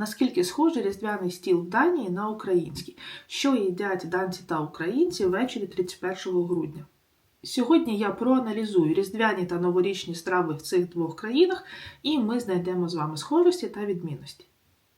Наскільки схожий різдвяний стіл в Данії на український, що їдять данці та українці ввечері 31 грудня. Сьогодні я проаналізую різдвяні та новорічні страви в цих двох країнах, і ми знайдемо з вами схожості та відмінності.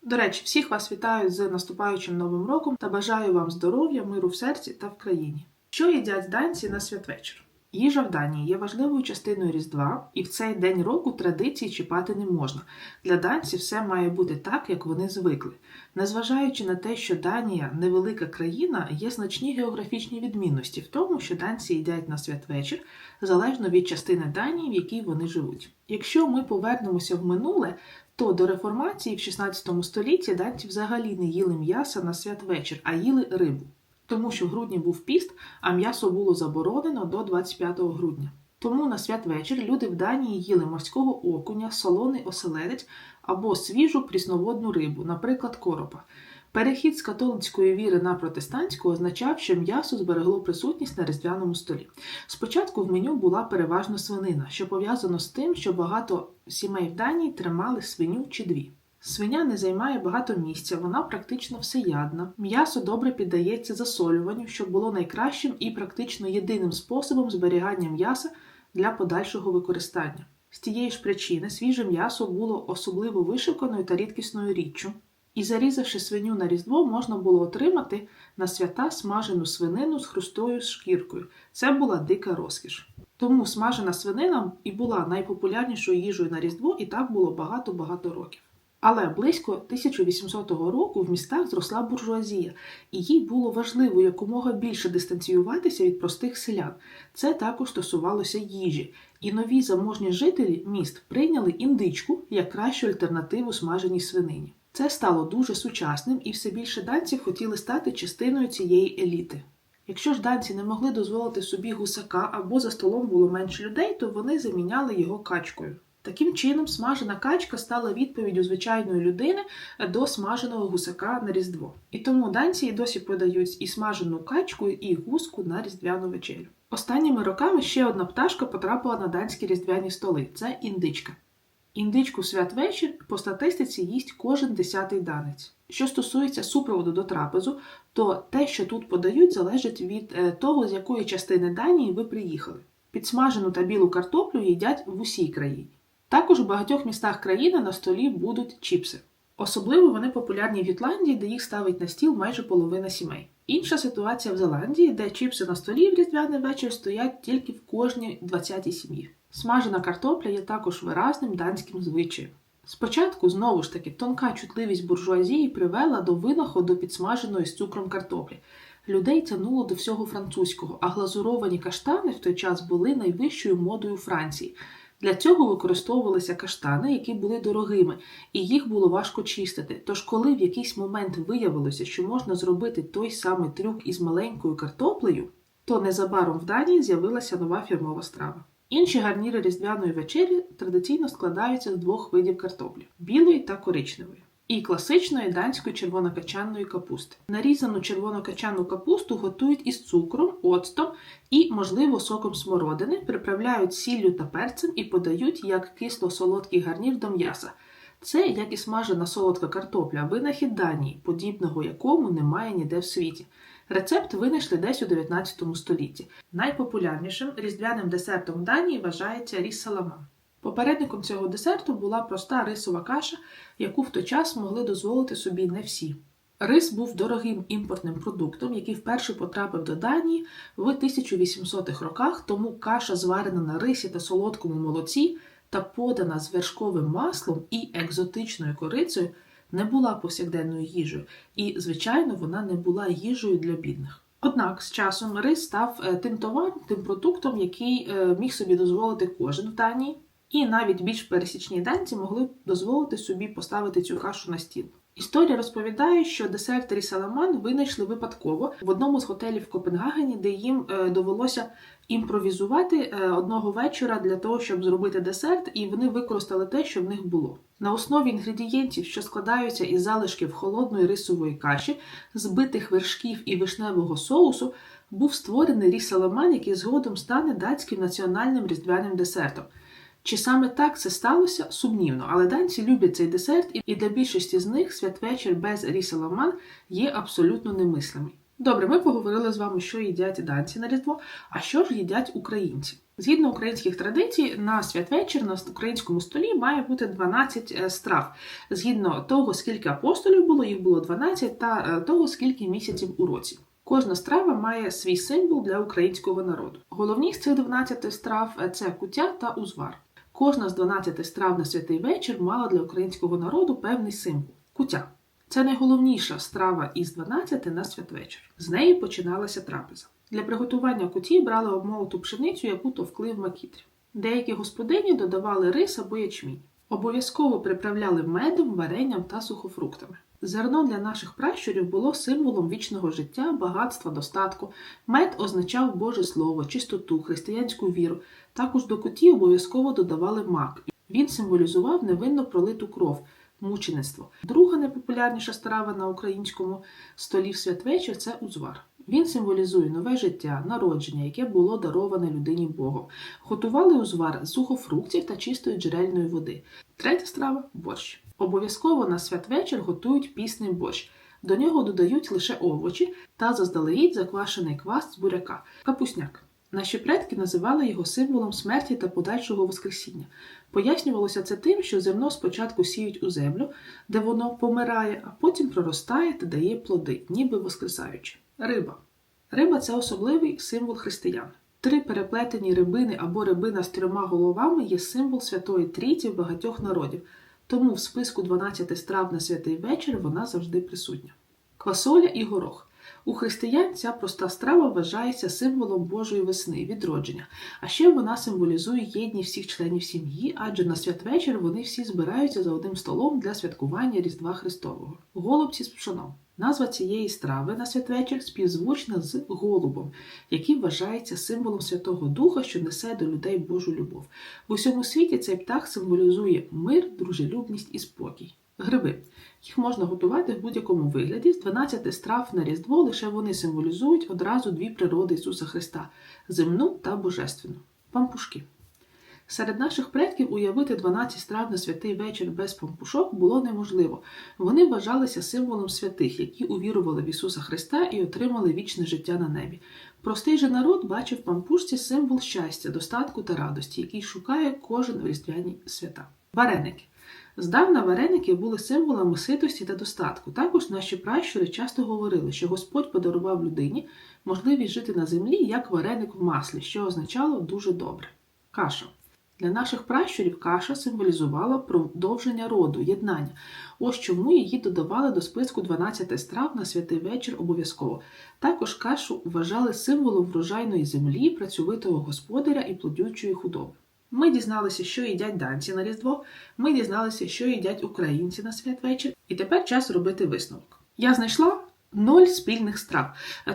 До речі, всіх вас вітаю з наступаючим новим роком та бажаю вам здоров'я, миру в серці та в країні. Що їдять данці на святвечір? Їжа в Данії є важливою частиною Різдва, і в цей день року традиції чіпати не можна. Для данців все має бути так, як вони звикли. Незважаючи на те, що Данія невелика країна, є значні географічні відмінності в тому, що данці їдять на святвечір, залежно від частини Данії, в якій вони живуть. Якщо ми повернемося в минуле, то до реформації в 16 столітті данці взагалі не їли м'яса на святвечір, а їли рибу. Тому що в грудні був піст, а м'ясо було заборонено до 25 грудня. Тому на святвечір люди в Данії їли морського окуня, солоний оселедець або свіжу прісноводну рибу, наприклад, коропа. Перехід з католицької віри на протестантську означав, що м'ясо зберегло присутність на різдвяному столі. Спочатку в меню була переважно свинина, що пов'язано з тим, що багато сімей в Данії тримали свиню чи дві. Свиня не займає багато місця, вона практично всеядна. М'ясо добре піддається засолюванню, що було найкращим і практично єдиним способом зберігання м'яса для подальшого використання. З тієї ж причини свіже м'ясо було особливо вишуканою та рідкісною річчю. І зарізавши свиню на різдво, можна було отримати на свята смажену свинину з хрустою з шкіркою. Це була дика розкіш. Тому смажена свинина і була найпопулярнішою їжею на різдво, і так було багато-багато років. Але близько 1800 року в містах зросла буржуазія, і їй було важливо якомога більше дистанціюватися від простих селян. Це також стосувалося їжі, і нові заможні жителі міст прийняли індичку як кращу альтернативу смаженій свинині. Це стало дуже сучасним, і все більше данців хотіли стати частиною цієї еліти. Якщо ж данці не могли дозволити собі гусака або за столом було менше людей, то вони заміняли його качкою. Таким чином, смажена качка стала відповіддю звичайної людини до смаженого гусака на Різдво. І тому данці і досі подають і смажену качку, і гуску на різдвяну вечерю. Останніми роками ще одна пташка потрапила на данські різдвяні столи це індичка. Індичку святвечір по статистиці їсть кожен десятий данець. Що стосується супроводу до трапезу, то те, що тут подають, залежить від е, того, з якої частини Данії ви приїхали. Підсмажену та білу картоплю їдять в усій країні. Також у багатьох містах країни на столі будуть чіпси. Особливо вони популярні в Ютландії, де їх ставить на стіл майже половина сімей. Інша ситуація в Зеландії, де чіпси на столі в різдвяний вечір стоять тільки в кожній 20-й сім'ї. Смажена картопля є також виразним данським звичаєм. Спочатку, знову ж таки, тонка чутливість буржуазії привела до винаходу підсмаженої з цукром картоплі. Людей тянуло до всього французького, а глазуровані каштани в той час були найвищою модою Франції. Для цього використовувалися каштани, які були дорогими, і їх було важко чистити. Тож, коли в якийсь момент виявилося, що можна зробити той самий трюк із маленькою картоплею, то незабаром в Данії з'явилася нова фірмова страва. Інші гарніри різдвяної вечері традиційно складаються з двох видів картоплі білої та коричневої. І класичної данської червонокачанної капусти. Нарізану червонокачанну капусту готують із цукром, оцтом і, можливо, соком смородини, приправляють сіллю та перцем і подають як кисло-солодкий гарнір до м'яса. Це, як і смажена солодка картопля, винахід Данії, подібного якому немає ніде в світі. Рецепт винайшли десь у 19 столітті. Найпопулярнішим різдвяним десертом Данії вважається ріс саламан. Попередником цього десерту була проста рисова каша, яку в той час могли дозволити собі не всі. Рис був дорогим імпортним продуктом, який вперше потрапив до Данії в 1800-х роках, тому каша, зварена на рисі та солодкому молоці та подана з вершковим маслом і екзотичною корицею, не була повсякденною їжею, і, звичайно, вона не була їжею для бідних. Однак з часом рис став е, тим товаром, тим продуктом, який е, міг собі дозволити кожен в Данії, і навіть більш пересічні данці могли дозволити собі поставити цю кашу на стіл. Історія розповідає, що десерт рісаламан винайшли випадково в одному з готелів в Копенгагені, де їм е, довелося імпровізувати одного вечора для того, щоб зробити десерт, і вони використали те, що в них було. На основі інгредієнтів, що складаються із залишків холодної рисової каші, збитих вершків і вишневого соусу, був створений ріс-саламан, який згодом стане датським національним різдвяним десертом. Чи саме так це сталося? Сумнівно, але данці люблять цей десерт, і для більшості з них святвечір без ріселаман є абсолютно немислимий. Добре, ми поговорили з вами, що їдять данці на Різдво, а що ж їдять українці. Згідно українських традицій, на святвечір на українському столі має бути 12 е, страв. Згідно того, скільки апостолів було, їх було 12, та е, того, скільки місяців у році. Кожна страва має свій символ для українського народу. Головні з цих 12 страв е, це куття та узвар. Кожна з 12 страв на святий вечір мала для українського народу певний символ куття. Це найголовніша страва із 12 на святвечір. З неї починалася трапеза. Для приготування куті брали обмолоту пшеницю, яку товкли в макітрі. Деякі господині додавали рис або ячмінь. Обов'язково приправляли медом, варенням та сухофруктами. Зерно для наших пращурів було символом вічного життя, багатства, достатку. Мед означав Боже Слово, чистоту, християнську віру. Також до куті обов'язково додавали мак. Він символізував невинно пролиту кров, мучеництво. Друга найпопулярніша страва на українському столі в святвечір це узвар. Він символізує нове життя, народження, яке було дароване людині Богом. Готували узвар з сухофруктів та чистої джерельної води. Третя страва борщ. Обов'язково на святвечір готують пісний борщ. До нього додають лише овочі та заздалегідь заквашений квас з буряка, капусняк. Наші предки називали його символом смерті та подальшого воскресіння. Пояснювалося це тим, що зерно спочатку сіють у землю, де воно помирає, а потім проростає та дає плоди, ніби воскресаючи. Риба. Риба це особливий символ християн. Три переплетені рибини або рибина з трьома головами є символ Святої Трійці в багатьох народів, тому в списку 12 страв на святий вечір вона завжди присутня. Квасоля і горох. У християн ця проста страва вважається символом Божої весни, відродження, а ще вона символізує єдність всіх членів сім'ї, адже на святвечір вони всі збираються за одним столом для святкування Різдва Христового. Голубці з пшоном. Назва цієї страви на святвечір співзвучна з голубом, який вважається символом Святого Духа, що несе до людей Божу любов. В усьому світі цей птах символізує мир, дружелюбність і спокій. Гриби. Їх можна готувати в будь-якому вигляді. З 12 страв на Різдво лише вони символізують одразу дві природи Ісуса Христа земну та божественну. Пампушки. Серед наших предків уявити 12 страв на святий вечір без пампушок було неможливо. Вони вважалися символом святих, які увірували в Ісуса Христа і отримали вічне життя на небі. Простий же народ бачив в пампушці символ щастя, достатку та радості, який шукає кожен в різдвяні свята. Вареники. Здавна вареники були символами ситості та достатку. Також наші пращури часто говорили, що Господь подарував людині можливість жити на землі як вареник в маслі, що означало дуже добре. Каша. Для наших пращурів каша символізувала продовження роду, єднання. Ось чому її додавали до списку 12 страв на святий вечір обов'язково. Також кашу вважали символом врожайної землі, працьовитого господаря і плодючої худоби. Ми дізналися, що їдять данці на Різдво, ми дізналися, що їдять українці на святвечір, і тепер час робити висновок. Я знайшла Ноль спільних страв.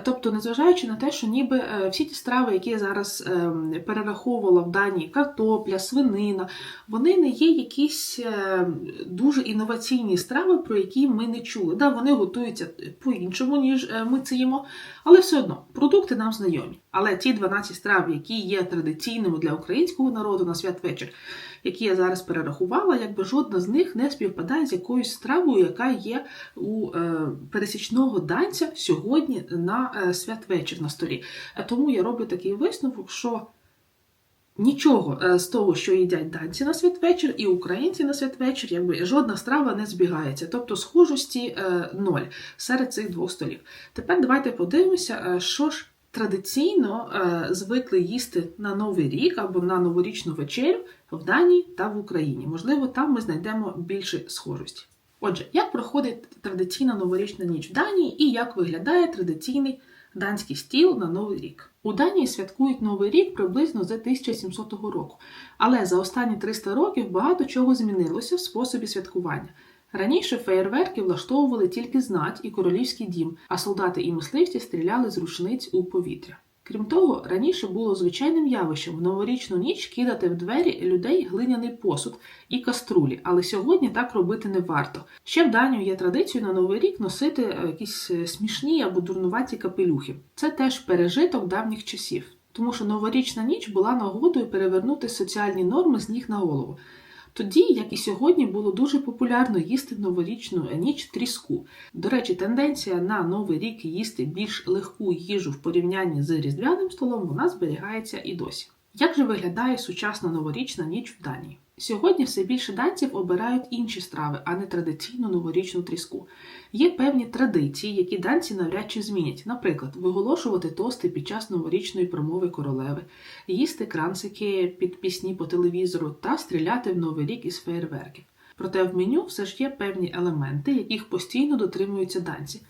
Тобто, незважаючи на те, що ніби е, всі ті страви, які я зараз ем, перераховувала в Данії, картопля, свинина, вони не є якісь е, дуже інноваційні страви, про які ми не чули. Да, Вони готуються по-іншому, ніж е, ми це їмо, але все одно продукти нам знайомі. Але ті 12 страв, які є традиційними для українського народу на святвечір, які я зараз перерахувала, якби жодна з них не співпадає з якоюсь стравою, яка є у е, пересічного данця сьогодні на е, святвечір на столі. Е, тому я роблю такий висновок, що нічого з того, що їдять данці на святвечір, і українці на святвечір, якби жодна страва не збігається, тобто схожості ноль серед цих двох столів. Тепер давайте подивимося, що ж традиційно е, звикли їсти на Новий рік або на новорічну вечерю в Данії та в Україні. Можливо, там ми знайдемо більше схожості. Отже, як проходить традиційна новорічна ніч в Данії і як виглядає традиційний данський стіл на Новий рік? У Данії святкують Новий рік приблизно з 1700 року, але за останні 300 років багато чого змінилося в способі святкування. Раніше феєрверки влаштовували тільки знать і королівський дім, а солдати і мисливці стріляли з рушниць у повітря. Крім того, раніше було звичайним явищем в новорічну ніч кидати в двері людей глиняний посуд і каструлі, але сьогодні так робити не варто. Ще в Данію є традицією на новий рік носити е, якісь е, смішні або дурнуваті капелюхи. Це теж пережиток давніх часів. тому що новорічна ніч була нагодою перевернути соціальні норми з ніг на голову. Тоді, як і сьогодні, було дуже популярно їсти новорічну ніч тріску. До речі, тенденція на новий рік їсти більш легку їжу в порівнянні з різдвяним столом вона зберігається і досі. Як же виглядає сучасна новорічна ніч в Данії? Сьогодні все більше данців обирають інші страви, а не традиційну новорічну тріску. Є певні традиції, які данці навряд чи змінять. Наприклад, виголошувати тости під час новорічної промови королеви, їсти кранцики під пісні по телевізору та стріляти в новий рік із феєрверків. Проте в меню все ж є певні елементи, яких постійно дотримуються данці.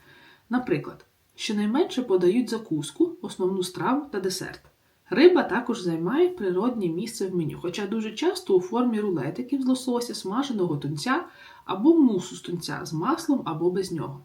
Наприклад, щонайменше подають закуску, основну страву та десерт. Риба також займає природнє місце в меню, хоча дуже часто у формі рулетиків з лосося, смаженого тунця або мусу з тунця з маслом або без нього.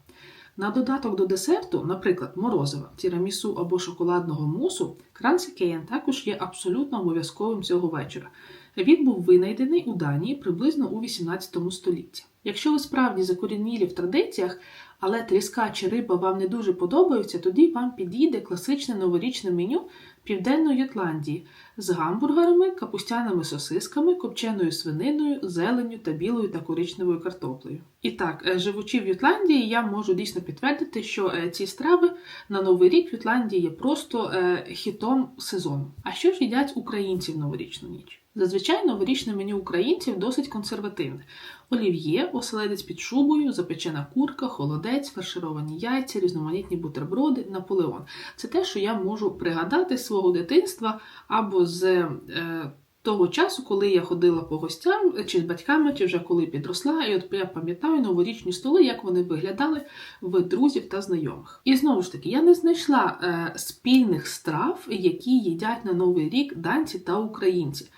На додаток до десерту, наприклад, морозива, тірамісу або шоколадного мусу, кранцикеєн також є абсолютно обов'язковим цього вечора. Він був винайдений у Данії приблизно у 18 столітті. Якщо ви справді закорінілі в традиціях, але тріска чи риба вам не дуже подобаються, тоді вам підійде класичне новорічне меню Південної Ютландії з гамбургерами, капустяними сосисками, копченою свининою, зеленню та білою та коричневою картоплею. І так, е, живучи в Ютландії, я можу дійсно підтвердити, що е, ці страви на Новий рік в Ютландії є просто е, хітом сезону. А що ж їдять українці в новорічну ніч? Зазвичай новорічне меню українців досить консервативне: олів'є, оселедець під шубою, запечена курка, холодець, фаршировані яйця, різноманітні бутерброди, наполеон. Це те, що я можу пригадати з свого дитинства або з е, того часу, коли я ходила по гостям, чи з батьками, чи вже коли підросла. І от я пам'ятаю новорічні столи, як вони виглядали в друзів та знайомих. І знову ж таки, я не знайшла е, спільних страв, які їдять на новий рік данці та українці.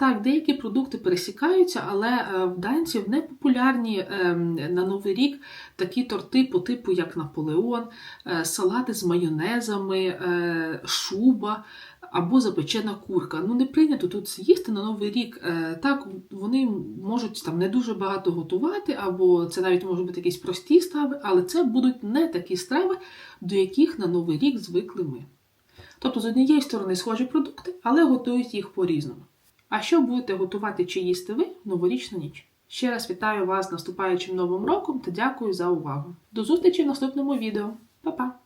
Так, деякі продукти пересікаються, але е, в данців не популярні на Новий рік такі торти по типу, як Наполеон, е, салати з майонезами, е, шуба або запечена курка. Ну, не прийнято тут з'їсти на Новий рік. Так, вони можуть там не дуже багато готувати, або це навіть можуть бути якісь прості страви, але це будуть не такі страви, до яких на Новий рік звикли ми. Тобто, з однієї сторони, схожі продукти, але готують їх по-різному. А що будете готувати чи їсти ви в новорічну ніч? Ще раз вітаю вас з наступаючим новим роком та дякую за увагу. До зустрічі в наступному відео. Па-па!